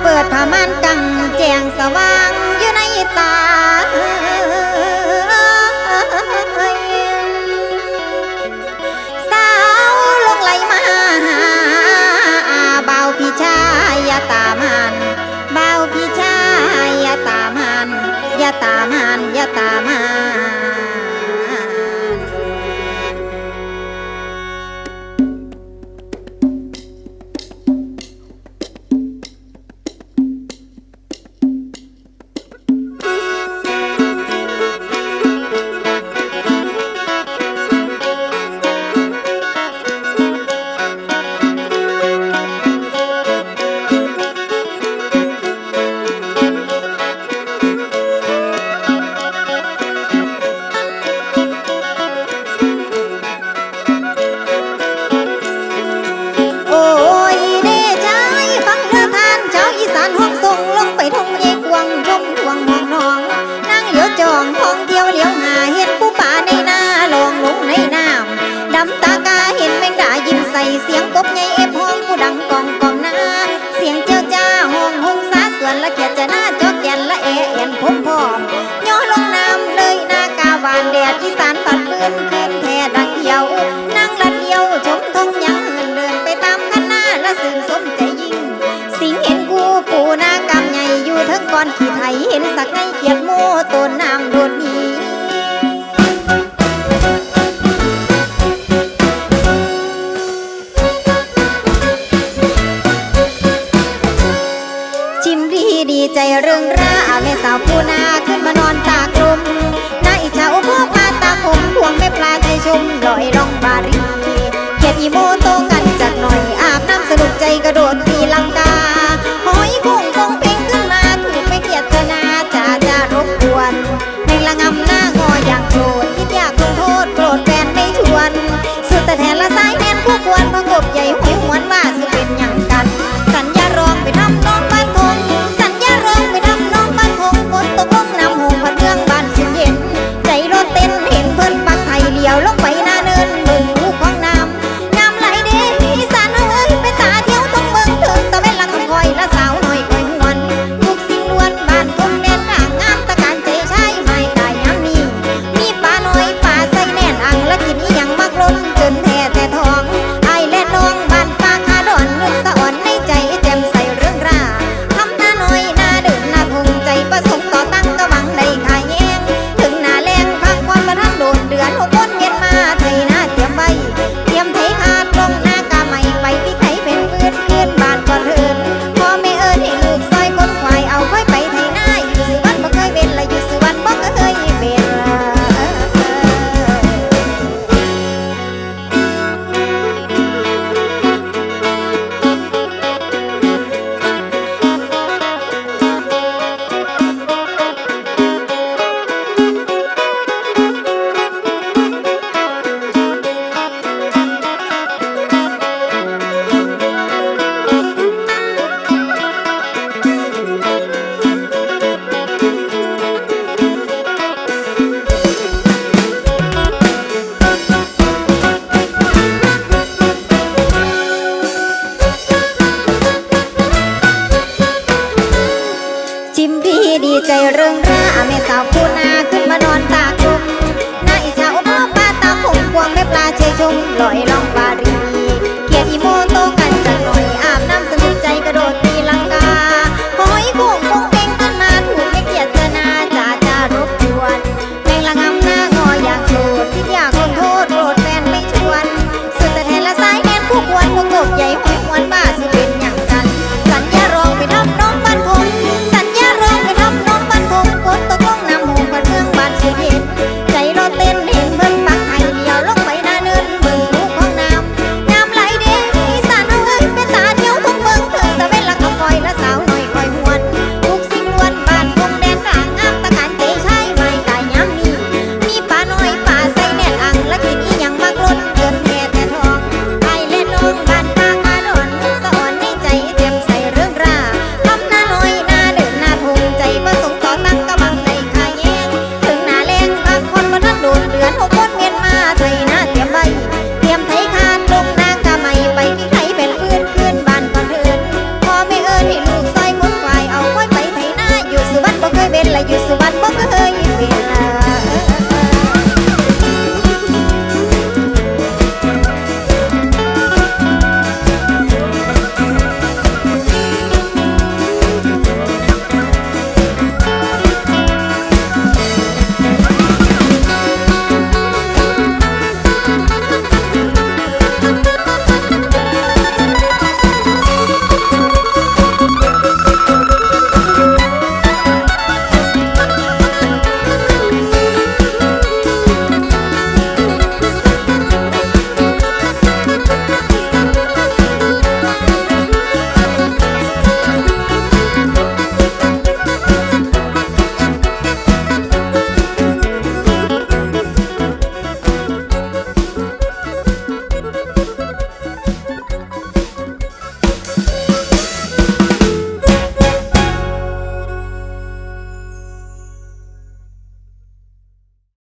เปิดผ้าม่านกังแจงสว่างอยู่ในตา อนขี้ไถเห็นสักไงเกียดโมต้น่างโดดนี้ชิมรีดีใจเรื่องราแม่สาวผู้นาขึ้นมานอนตากลมนาอิชาอุพวกมาตาคมพวงแม่ปลาใจชมลอยร่องบารีเขียดอีโมตรง กบใหญ่หัว วงแม่ปลาเชยชมลอยล่องปารี